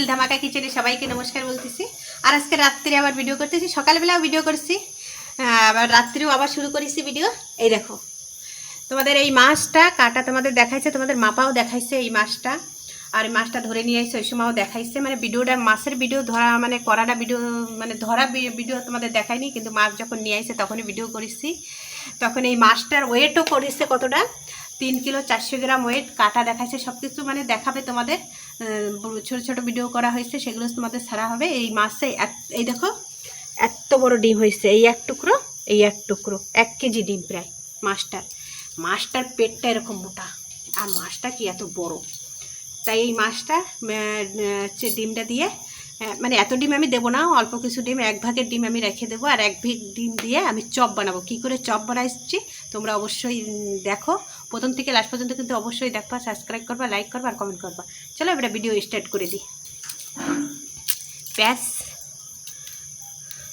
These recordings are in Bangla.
নিখিল ধামাকা কিচেনে সবাইকে নমস্কার বলতেছি। আর আজকে রাত্রে আবার ভিডিও করতেছি। সকালবেলাও ভিডিও করছি। আবার রাত্রেও আবার শুরু করেছি ভিডিও এই দেখো, তোমাদের এই মাছটা কাটা তোমাদের দেখাইছে, তোমাদের মাপাও দেখাইছে এই মাছটা। আর এই মাছটা ধরে নিয়ে এসে ওই সময়ও দেখাইছে। মানে ভিডিওটা, মাছের ভিডিও ধরা মানে করাটা ভিডিও মানে ধরা ভিডিও তোমাদের দেখায়নি কিন্তু মাছ যখন নিয়ে আসছে তখনই ভিডিও করেছি। তখন এই মাছটার ওয়েটও করেছে কতটা? তিন কিলো চারশো গ্রাম ওয়েট কাটা দেখাইছে সব কিছু মানে দেখাবে তোমাদের ছোট ছোট ভিডিও করা হয়েছে, সেগুলো তোমাদের ছাড়া হবে। এই মাছে এত- এই দেখো, এত বড় ডিম হয়েছে, এই এক টুকরো, এই এক টুকরো, এক কেজি ডিম প্রায় মাছটার। মাছটার পেটটা এরকম মোটা, আর মাছটা কি এত বড়? তাই এই মাছটা ডিমটা দিয়ে আহ, মানে এত ডিম আমি দেবো না অল্প কিছু ডিম এক ভাগের ডিম আমি রেখে দেবো আর এক ভাগ ডিম দিয়ে আমি চপ বানাবো। কি করে চপ বানাইছি তোমরা অবশ্যই দেখো। প্রথম থেকে লাস্ট পর্যন্ত কিন্তু অবশ্যই দেখবা সাবস্ক্রাইব করবা লাইক করবা আর কমেন্ট করবা। চলো এবার ভিডিও স্টার্ট করে দিই। প্যাস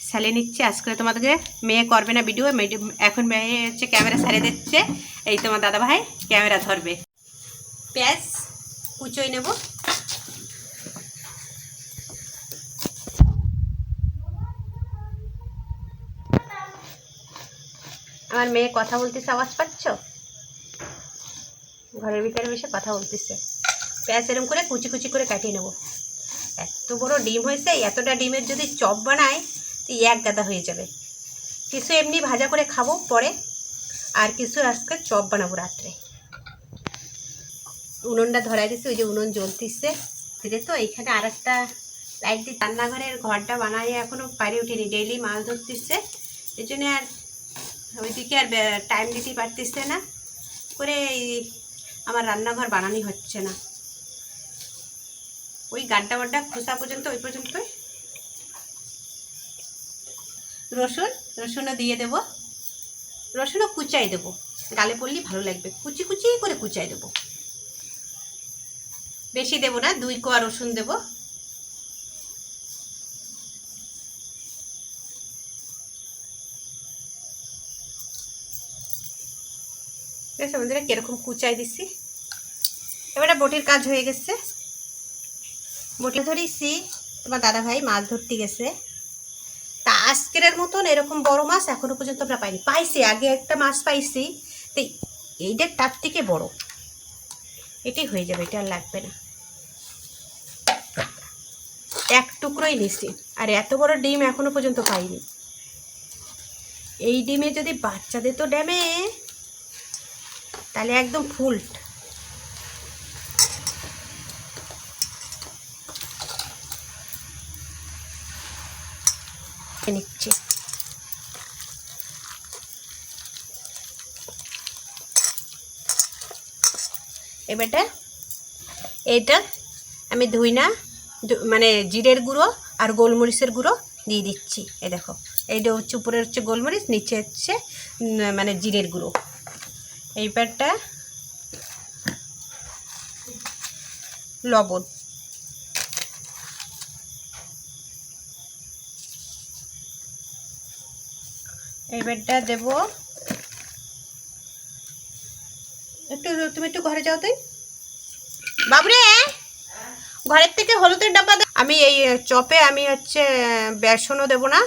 স্যালে নিচ্ছে আজকে তোমাদেরকে মেয়ে করবে না ভিডিও এখন মেয়ে হচ্ছে ক্যামেরা সারে দিচ্ছে। এই তোমার দাদা ভাই ক্যামেরা ধরবে। পেঁয়াজ কুচোই নেব। আমার মেয়ে কথা বলতেছে, আওয়াজ পাচ্ছ? ঘরের ভিতরে বসে কথা বলতেছে। পেঁয়াজ এরম করে কুচি কুচি করে কাটিয়ে নেব। এত বড় ডিম হয়েছে, এতটা ডিমের যদি চপ বানায়, তো এক গাদা হয়ে যাবে। কিছু এমনি ভাজা করে খাব পরে, আর কিছু আজকে চপ বানাবো রাত্রে। উনুনটা ধরাই দিচ্ছে ওই যে উনুন জ্বলতিছে। ফিরে তো, এইখানে আর একটা লাইট দিয়ে রান্নাঘরের ঘরটা বানাই এখনও পারি উঠিনি ডেইলি মাছ ধরতেছে। এই জন্য আর ওইদিকে আর টাইম দিতে পারতেছে না। করে আমার রান্নাঘর বানানোই হচ্ছে না। ওই গাড্ডা বাড্ডা খোসা পর্যন্ত, ওই পর্যন্তই রসুন, রসুনও দিয়ে দেব। রসুনও কুচাই দেবো। গালে পড়লেই ভালো লাগবে। কুচি কুচি করে কুচাই দেবো। বেশি দেবো না, দুই কোয়া রসুন দেবো। আছে বন্ধুরা, কীরকম কুচাই দিছি। এবারে বটির কাজ হয়ে গেছে। বটি ধরেছি। তোমার দাদা ভাই মাছ ধরতে গেছে। তা আজকের মতন এরকম বড় মাছ এখনও পর্যন্ত আমরা পাইনি। পাইছি, আগে একটা মাছ পাইছি। তো এইটা তার থেকে বড়। এটাই হয়ে যাবে, এটা আর লাগবে না। এক টুকরোই নিছি। আর এত বড় ডিম এখনও পর্যন্ত পাইনি। এই ডিমে যদি বাচ্চাদের তো ড্যামে তাহলে একদম ফুল। নিচ্ছি। এবারটা এইটা আমি ধুই না মানে জিরের গুঁড়ো আর গোলমরিচের গুঁড়ো দিয়ে দিচ্ছি। এই দেখো, এইটা হচ্ছে উপরে হচ্ছে গোলমরিচ, নিচে হচ্ছে মানে জিরের গুঁড়ো। এইবারটা লবণ। এইবারটা দেব। একটু, তুমি একটু ঘরে যাও তুই বাবুরে! ঘরের থেকে হলুদের ডাব্বা। আমি এই চপে আমি হচ্ছে বেসনও দেবো না,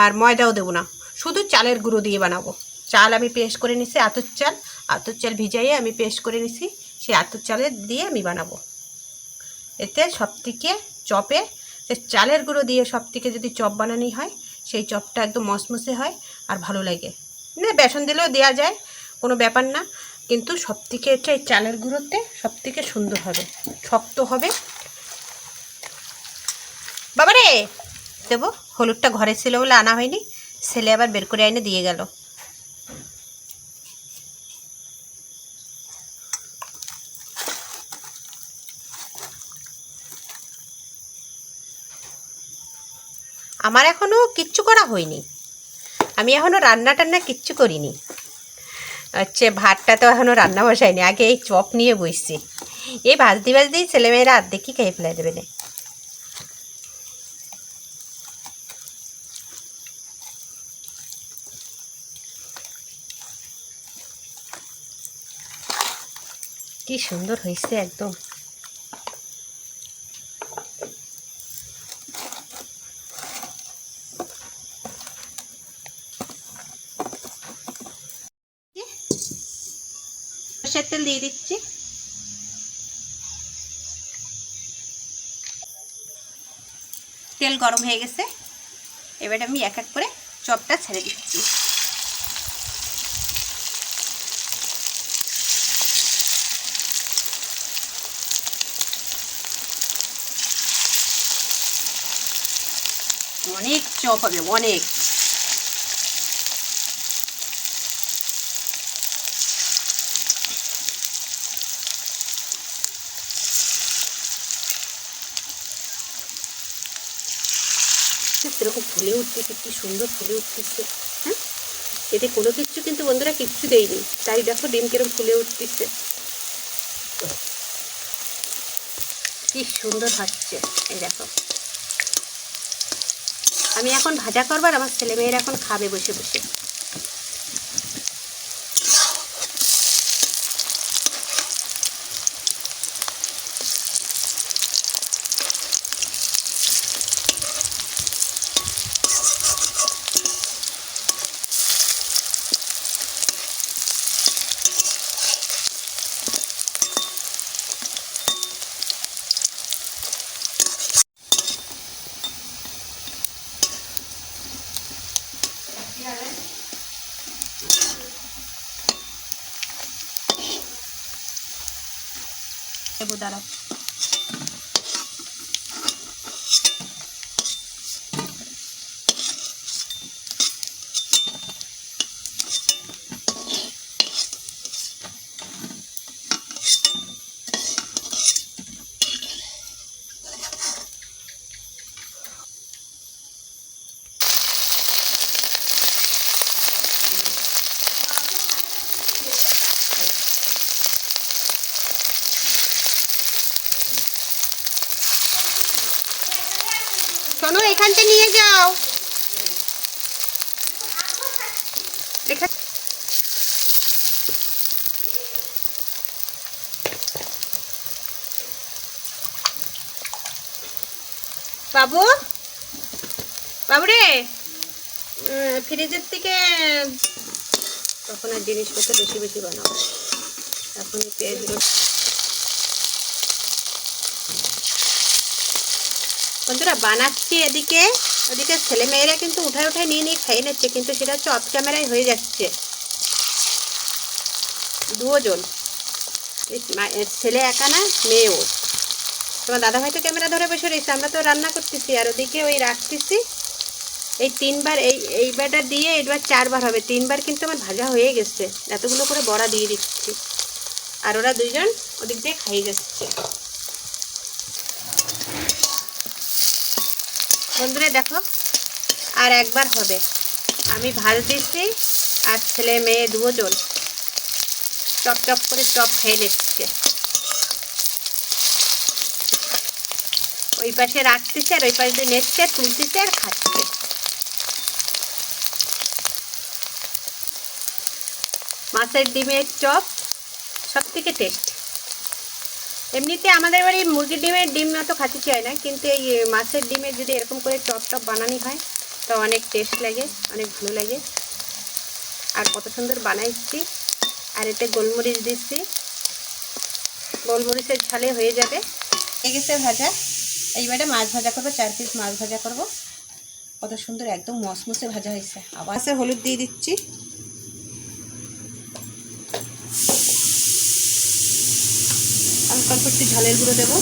আর ময়দাও দেবো না। শুধু চালের গুঁড়ো দিয়ে বানাবো। চাল আমি পেস্ট করে নিছি, আতর চাল। আতর চাল ভিজাইয়ে আমি পেস্ট করে নিছি। সেই আতর চালের দিয়ে আমি বানাবো। এতে সব থেকে চপে চালের গুঁড়ো দিয়ে সব থেকে যদি চপ বানানি হয়, সেই চপটা একদম মসমসে হয় আর ভালো লাগে। না, বেসন দিলেও দেওয়া যায়, কোনো ব্যাপার না। কিন্তু সব থেকে এটা এই চালের গুঁড়োতে সব থেকে সুন্দর হবে, শক্ত হবে। বাবারে, দেবো, হলুদটা ঘরে ছিল বলে আনা হয়নি। ছেলে আবার বের করে এনে দিয়ে গেল। আমার এখনও কিচ্ছু করা হয়নি। আমি এখনও রান্না টান্না কিচ্ছু করিনি। হচ্ছে ভাতটা তো এখনও রান্না বসাইনি আগে এই চপ নিয়ে বসছি। এই ভাজতে ভাজতেই ছেলেমেয়েরা অর্ধেকই খেয়ে ফেলে দেবে না। কি সুন্দর হয়েছে একদম তেল দিয়ে দিচ্ছি। তেল গরম হয়ে গেছে। এবার আমি এক এক করে চপটা ছেড়ে দিচ্ছি। অনেক চপ হবে, অনেক। সেরকম ফুলে উঠতেছে কি সুন্দর ফুলে উঠতেছে হ্যাঁ? এতে কোনো কিছু কিন্তু বন্ধুরা কিচ্ছু দেয়নি। তাই দেখো ডিম কিরম ফুলে উঠতেছে কি সুন্দর হচ্ছে, এই দেখো। আমি এখন ভাজা করবার আমার ছেলেমেয়েরা এখন খাবে বসে বসে। শোনো নিয়ে যাও। বাবু? বাবু রে ফ্রিজের থেকে তখন আর জিনিসপত্র বেশি বেশি বানাবো। এখন এই বন্ধুরা বানাচ্ছি এদিকে, ওদিকে ছেলে মেয়েরা কিন্তু উঠায় উঠায় নিয়ে নিয়ে খেয়ে নিচ্ছে, কিন্তু সেটা হচ্ছে অফ ক্যামেরায় হয়ে যাচ্ছে। দুজন। ছেলে একা না, মেয়েও। তোমার দাদা ভাই তো ক্যামেরা ধরে বসে রয়েছে, আমরা তো রান্না করতেছি, আর ওদিকে ওই রাখতেছি। এই তিনবার, এই এইবারটা দিয়ে এইবার চারবার হবে, তিনবার কিন্তু আমার ভাজা হয়ে গেছে, এতগুলো করে বড়া দিয়ে দিচ্ছি। আর ওরা দুইজন ওদিক দিয়ে খাইয়ে যাচ্ছে। বন্ধুরা দেখো, আর একবার হবে। আমি ভাজ দিচ্ছি আর ছেলে মেয়ে দুজন। চপ চপ করে চপ খেয়ে নিচ্ছে। ওই পাশে রাখতেছে আর ওই পাশে নেচ্ছে তুলতেছে আর খাচ্ছে। মাছের ডিমের চপ সব থেকে টেস্ট এমনিতে আমাদের বাড়ি মুরগির ডিমের ডিম অত খাতে চায় না, কিন্তু এই মাছের ডিমের যদি এরকম করে টপ টপ বানানি হয়, তো অনেক টেস্ট লাগে, অনেক ভালো লাগে। আর কত সুন্দর বানাইছি, আর এতে গোলমরিচ দিচ্ছি গোলমরিচের ঝালে হয়ে যাবে। গেছে ভাজা। এইবারে মাছ ভাজা করব, চার পিস মাছ ভাজা করব। কত সুন্দর একদম মসমসে ভাজা হয়েছে। আবার হলুদ দিয়ে দিচ্ছি হালকা অল্প একটু ঝালের গুঁড়ো দেবো।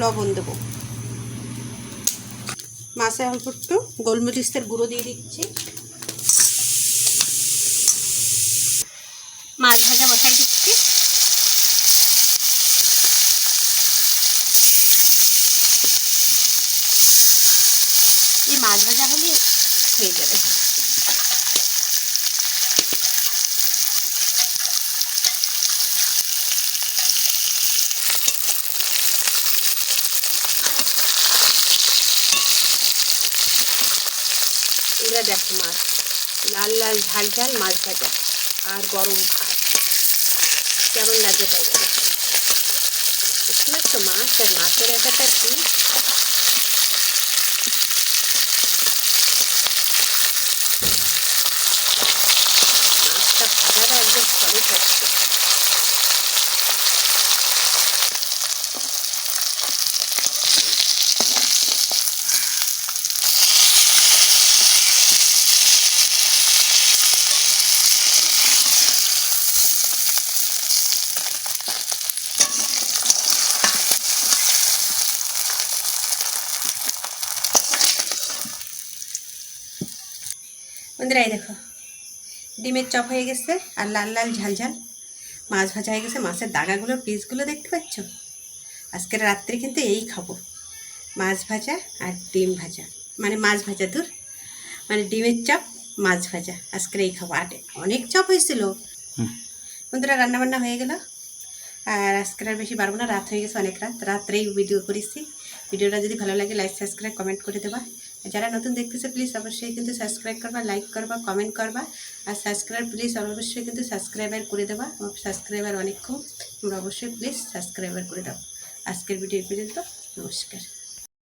লবণ দেবো। মাছে অল্প একটু গোলমরিচের গুঁড়ো দিয়ে দিচ্ছি। মাছ ভাজা বসাই দিচ্ছি। এই মাছ ভাজা হলে হয়ে যাবে এগুলো দেখো মাছ লাল লাল ঝাল ঝাল মাছ ভাজা আর গরম ভাত। কেমন লাগে তাই বলো বুঝতে পারছ? মাছ আর মাছের ব্যাপারটা কি? বন্ধুরা এই দেখো। ডিমের চপ হয়ে গেছে আর লাল লাল ঝাল ঝাল। মাছ ভাজা হয়ে গেছে মাছের দাগাগুলোর পিসগুলো দেখতে পাচ্ছ? আজকের রাত্রে কিন্তু এই খাব। মাছ ভাজা আর ডিম ভাজা। মানে মাছ ভাজা দূর মানে ডিমের চপ মাছ ভাজা। আজকের এই খাব। আটে অনেক চপ হয়েছিল। বন্ধুরা রান্নাবান্না হয়ে গেল। আর আজকের আর বেশি পারব না রাত হয়ে গেছে অনেক রাত। রাত্রেই ভিডিও করেছি। ভিডিওটা যদি ভালো লাগে লাইক সাবস্ক্রাইব কমেন্ট করে দেবা। আর যারা নতুন দেখতেছে প্লিজ অবশ্যই কিন্তু সাবস্ক্রাইব করবা লাইক করবা কমেন্ট করবা। আর সাবস্ক্রাইব প্লিজ অবশ্যই কিন্তু সাবস্ক্রাইবার করে দেবা। আমার সাবস্ক্রাইবার অনেক কম, তোমরা অবশ্যই প্লিজ সাবস্ক্রাইবার করে দাও। আজকের ভিডিও পর্যন্ত, নমস্কার।